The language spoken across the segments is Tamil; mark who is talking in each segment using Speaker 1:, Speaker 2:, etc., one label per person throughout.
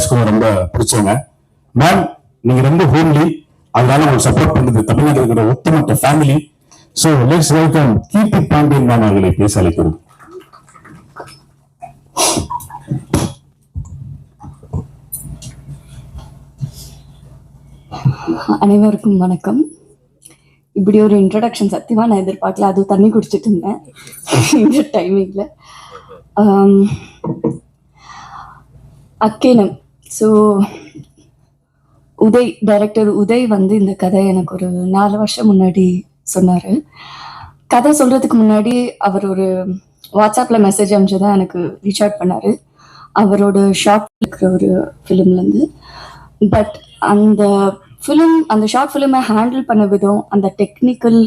Speaker 1: பாய்ஸ்க்கும் ரொம்ப பிடிச்சவங்க. மேம் நீங்க ரொம்ப ஹோம்லி அதனால உங்களுக்கு சப்போர்ட் பண்ணுது தமிழ்நாட்டில் இருக்கிற ஒட்டுமொத்த family so let's welcome Keerthi Pandian ma'am அவர்களை பேச அழைக்கிறோம்.
Speaker 2: அனைவருக்கும் வணக்கம். இப்படி ஒரு இன்ட்ரடக்ஷன் சத்தியமா நான் எதிர்பார்க்கல. அது தண்ணி குடிச்சிட்டு இருந்தேன். இந்த டைமிங்ல அக்கேனம் ஸோ உதய் டைரக்டர் உதய் வந்து இந்த கதை எனக்கு ஒரு நாலு வருஷம் முன்னாடி சொன்னார். கதை சொல்கிறதுக்கு முன்னாடி அவர் ஒரு வாட்ஸ்அப்பில் மெசேஜ் அமைச்சு தான் எனக்கு ரீச் அவுட் பண்ணார். அவரோட ஷார்ட் இருக்கிற ஒரு ஃபிலிம்லேருந்து பட் அந்த ஃபிலிம் அந்த ஷார்ட் ஃபிலிமை ஹேண்டில் பண்ண விதம் அந்த டெக்னிக்கல்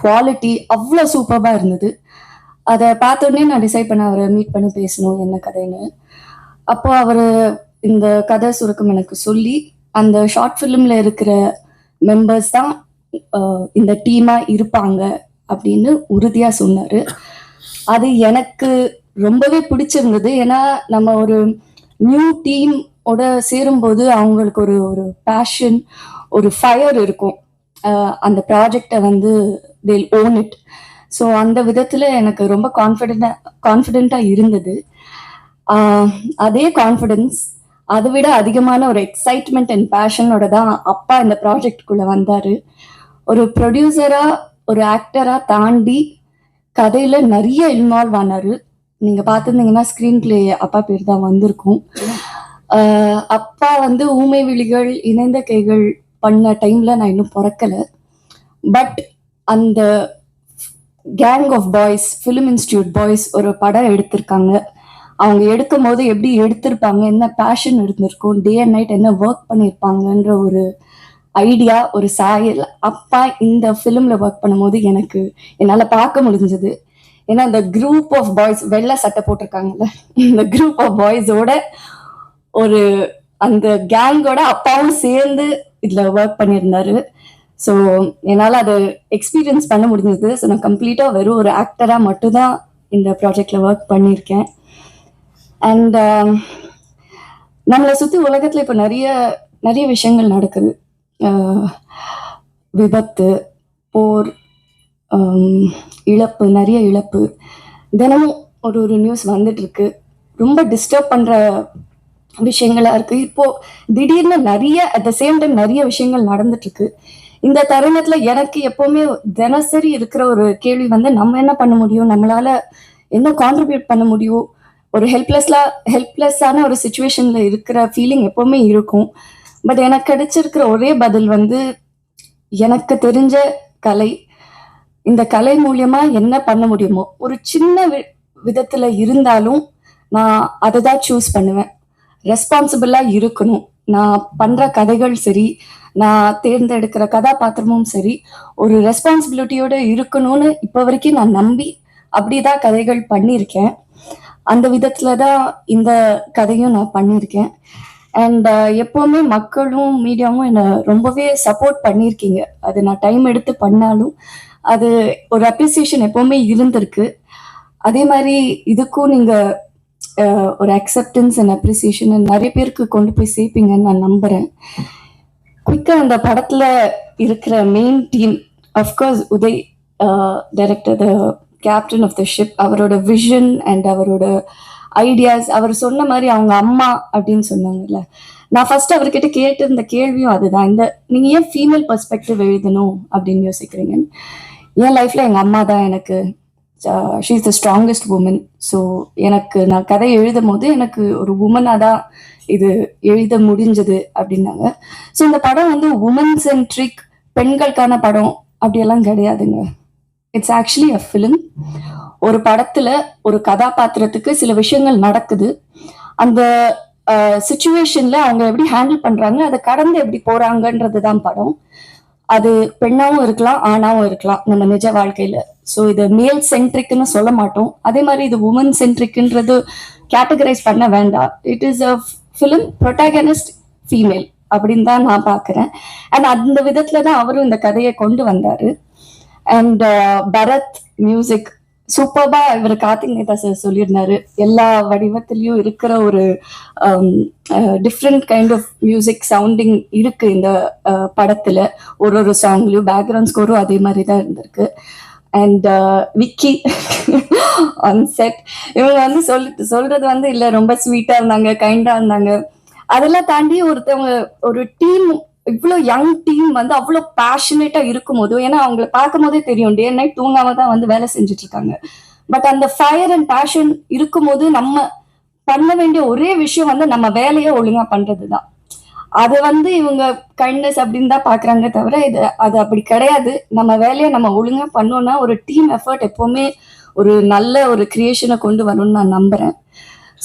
Speaker 2: குவாலிட்டி அவ்வளோ சூப்பராக இருந்தது. அதை பார்த்தோன்னே நான் டிசைட் பண்ண அவரை மீட் பண்ணி பேசணும் என்ன கதைன்னு. அப்போ அவர் இந்த கதை சுருக்கம் எனக்கு சொல்லி அந்த ஷார்ட் ஃபிலிமில் இருக்கிற மெம்பர்ஸ் தான் இந்த டீமாக இருப்பாங்க அப்படின்னு உறுதியாக சொன்னார். அது எனக்கு ரொம்பவே பிடிச்சிருந்தது. ஏன்னா நம்ம ஒரு நியூ டீம் ஓட சேரும்போது அவங்களுக்கு ஒரு ஒரு பேஷன் ஒரு ஃபயர் இருக்கும். அந்த ப்ராஜெக்டை வந்து தேல் ஓன் இட் ஸோ அந்த விதத்தில் எனக்கு ரொம்ப கான்ஃபிடென்ட்டாக கான்ஃபிடென்ட்டாக இருந்தது. அதே கான்ஃபிடென்ஸ் அதை விட அதிகமான ஒரு எக்ஸைட்மெண்ட் அண்ட் பேஷனோட தான் அப்பா இந்த ப்ராஜெக்டுக்குள்ளே வந்தார். ஒரு ப்ரொடியூசராக ஒரு ஆக்டராக தாண்டி கதையில் நிறைய இன்வால்வ் ஆனார். நீங்கள் பார்த்துருந்தீங்கன்னா ஸ்க்ரீன் பிளே அப்பா பேர் தான் வந்திருக்கும். அப்பா வந்து ஊமை விழிகள் இணைந்த கைகள் பண்ண டைம்ல நான் இன்னும் பிறக்கல. பட் அந்த gang of boys film institute boys ஒரு படம் எடுத்திருக்காங்க. அவங்க எடுக்கும் போது எப்படி எடுத்திருப்பாங்க என்ன பேஷன் இருந்திருக்கும் டே அண்ட் நைட் என்ன ஒர்க் பண்ணியிருப்பாங்கன்ற ஒரு ஐடியா ஒரு சாயல் அப்பா இந்த ஃபிலிமில் ஒர்க் பண்ணும்போது எனக்கு என்னால் பார்க்க முடிஞ்சது. ஏன்னா இந்த குரூப் ஆஃப் பாய்ஸ் வெள்ளை சட்டை போட்டிருக்காங்கல்ல இந்த குரூப் ஆஃப் பாய்ஸோட ஒரு அந்த கேங்கோட அப்பாவும் சேர்ந்து இதில் ஒர்க் பண்ணியிருந்தாரு. ஸோ என்னால் அதை எக்ஸ்பீரியன்ஸ் பண்ண முடிஞ்சது. ஸோ நான் கம்ப்ளீட்டாக வெறும் ஒரு ஆக்டராக மட்டும்தான் இந்த ப்ராஜெக்டில் ஒர்க் பண்ணியிருக்கேன். அண்ட் um, நம்மளை சுற்றி உலகத்தில் இப்போ நிறைய நிறைய விஷயங்கள் நடக்குது. விபத்து போர் இழப்பு நிறைய இழப்பு. தினமும் ஒரு ஒரு நியூஸ் வந்துட்டு இருக்கு ரொம்ப டிஸ்டர்ப் பண்ற விஷயங்களா இருக்கு. இப்போ திடீர்னு நிறைய அட் த சேம் டைம் நிறைய விஷயங்கள் நடந்துட்டு இருக்கு இந்த தருணத்துல எனக்கு எப்பவுமே தினசரி இருக்கிற ஒரு கேள்வி வந்து நம்ம என்ன பண்ண முடியும்? நம்மளால என்ன கான்ட்ரிபியூட் பண்ண முடியும்? ஒரு ஹெல்ப்லெஸ்லா ஹெல்ப்லெஸ்ஸான ஒரு சுச்சுவேஷன்ல இருக்கிற ஃபீலிங் எப்பவுமே இருக்கும். பட் எனக்கு கிடைச்சிருக்கிற ஒரே பதில் வந்து எனக்கு தெரிஞ்ச கலை. இந்த கலை மூலியமா என்ன பண்ண முடியுமோ ஒரு சின்ன வி- விதத்துல இருந்தாலும் நான் அதை தான் சூஸ் பண்ணுவேன். ரெஸ்பான்சிபிளா இருக்கணும். நான் பண்ற கதைகள் சரி நான் தேர்ந்தெடுக்கிற கதாபாத்திரமும் சரி ஒரு ரெஸ்பான்சிபிலிட்டியோட இருக்கணும்னு இப்போ வரைக்கும் நான் நம்பி அப்படிதான் கதைகள் பண்ணியிருக்கேன். அந்த விதத்துல தான் இந்த கதையும் நான் பண்ணியிருக்கேன். அண்ட் uh, எப்போவுமே மக்களும் மீடியாவும் என்னை ரொம்பவே சப்போர்ட் பண்ணியிருக்கீங்க. அது நான் டைம் எடுத்து பண்ணாலும் அது ஒரு அப்ரிசியேஷன் எப்போவுமே இருந்திருக்கு. அதே மாதிரி இதுக்கும் நீங்க uh, ஒரு அக்செப்டன்ஸ் அண்ட் அப்ரிசியேஷன் நிறைய பேருக்கு கொண்டு போய் சேர்ப்பீங்கன்னு நான் நம்புறேன். குயிக்காக அந்த படத்துல இருக்கிற main team of course Uday uh, director the captain of the ship அவரோட விஷன் அண்ட் அவரோட ஐடியாஸ் அவர் சொன்ன மாதிரி அவங்க அம்மா அப்படின்னு சொன்னாங்கல்ல. நான் ஃபர்ஸ்ட் அவர்கிட்ட கேட்டிருந்த கேள்வியும் அதுதான். இந்த நீங்க ஏன் ஃபீமேல் பர்ஸ்பெக்டிவ் எழுதணும் அப்படின்னு யோசிக்கிறீங்க? என் லைஃப்ல எங்க அம்மா தான் எனக்கு she is the strongest woman so எனக்கு நான் கதை எழுதும் போது எனக்கு ஒரு உமனாக தான் இது எழுத முடிஞ்சது அப்படின்னாங்க. ஸோ இந்த படம் வந்து உமன் சென்ட்ரிக் பெண்களுக்கான படம் அப்படியெல்லாம் கிடையாதுங்க. இட்ஸ் ஆக்சுவலி அ ஃபிலிம் ஒரு படத்துல ஒரு கதாபாத்திரத்துக்கு சில விஷயங்கள் நடக்குது. அந்த சுச்சுவேஷன்ல அவங்க எப்படி ஹேண்டில் பண்றாங்க அதை கடந்து எப்படி போறாங்கன்றது தான் படம். அது பெண்ணாவும் இருக்கலாம் ஆணாவும் இருக்கலாம் நம்ம நிஜ வாழ்க்கையில. ஸோ இது மேல் சென்ட்ரிக்னு சொல்ல மாட்டோம். அதே மாதிரி இது உமன் சென்ட்ரிக்ன்றது கேட்டகரைஸ் பண்ண வேண்டாம். It is a film protagonist female அப்படின்னு தான் நான் பார்க்குறேன். அண்ட் அந்த விதத்துல தான் அவரும் இந்த கதையை கொண்டு வந்தாரு. அண்ட் uh, பரத் மியூசிக் சூப்பர்பா இவர் கார்த்திக் நேதா சார் சொல்லியிருந்தாரு. எல்லா வடிவத்திலயும் இருக்கிற ஒரு different kind of music sounding இருக்கு இந்த uh, படத்துல. ஒரு ஒரு சாங்லயும் பேக்ரவுண்ட் ஸ்கோரும் அதே மாதிரி தான் இருந்திருக்கு. அண்ட் விக்கி ஆன் செட் இவங்க வந்து சொல் சொல்றது வந்து இல்ல ரொம்ப ஸ்வீட்டா இருந்தாங்க கைண்டா இருந்தாங்க. அதெல்லாம் தாண்டி ஒருத்தவங்க ஒரு டீம் இவ்வளோ யங் டீம் வந்து அவ்வளோ பேஷனேட்டா இருக்கும் போது ஏன்னா அவங்கள பார்க்கும் போதே தெரியும் டே நைட் தூங்காம தான் வந்து வேலை செஞ்சுட்டு இருக்காங்க பட் அந்த ஃபயர் அண்ட் பேஷன் இருக்கும்போது நம்ம பண்ண வேண்டிய ஒரே விஷயம் வந்து நம்ம வேலையை ஒழுங்கா பண்றதுதான் அது வந்து இவங்க கைண்ட்னஸ் அப்படின்னு தான் பாக்குறாங்க தவிர இது அது அப்படி கிடையாது. நம்ம வேலையை நம்ம ஒழுங்கா பண்ணோம்னா ஒரு டீம் எஃபர்ட் எப்பவுமே ஒரு நல்ல ஒரு கிரியேஷனை கொண்டு வரும்னு நான் நம்புறேன்.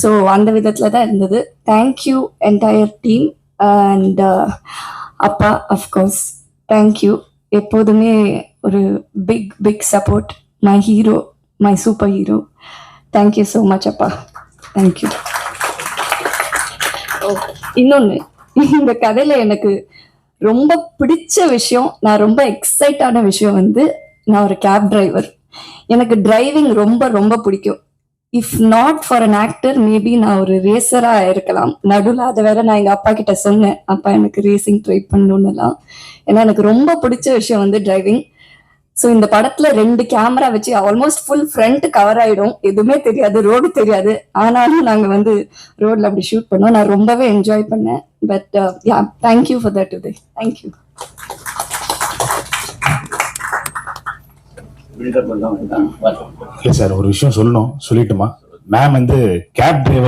Speaker 2: ஸோ அந்த விதத்துல தான் இருந்தது. Thank you entire team and அப்பா அஃப்கோர்ஸ் தேங்க்யூ எப்போதுமே ஒரு big big support my hero my super hero thank you so much அப்பா. தேங்க்யூ இன்னொன்று இந்த கதையில எனக்கு ரொம்ப பிடிச்ச விஷயம் நான் ரொம்ப எக்ஸைட்டான விஷயம் வந்து நான் ஒரு கேப் டிரைவர் எனக்கு டிரைவிங் ரொம்ப ரொம்ப பிடிக்கும். If not for an actor maybe நான் ஒரு ரேசரா இருக்கலாம். நடுவில் அதை வேற நான் எங்க அப்பா கிட்ட சொன்னேன். அப்பா எனக்கு ரேசிங் ட்ரை பண்ணணும்னுலாம். ஏன்னா எனக்கு ரொம்ப பிடிச்ச விஷயம் வந்து டிரைவிங் ஸோ இந்த படத்துல ரெண்டு கேமரா வச்சு ஆல்மோஸ்ட் ஃபுல் ஃப்ரண்ட் கவர் ஆயிடும். எதுவுமே தெரியாது ரோடு தெரியாது. ஆனாலும் நாங்கள் வந்து ரோட்ல அப்படி ஷூட் பண்ணோம். நான் ரொம்பவே என்ஜாய் பண்ணேன். But ya thank you for that today thank you
Speaker 1: இல்ல சார் ஒரு விஷயம் சொல்லணும். சொல்லிட்டுமா? மேம் வந்து கேப் டிரைவர்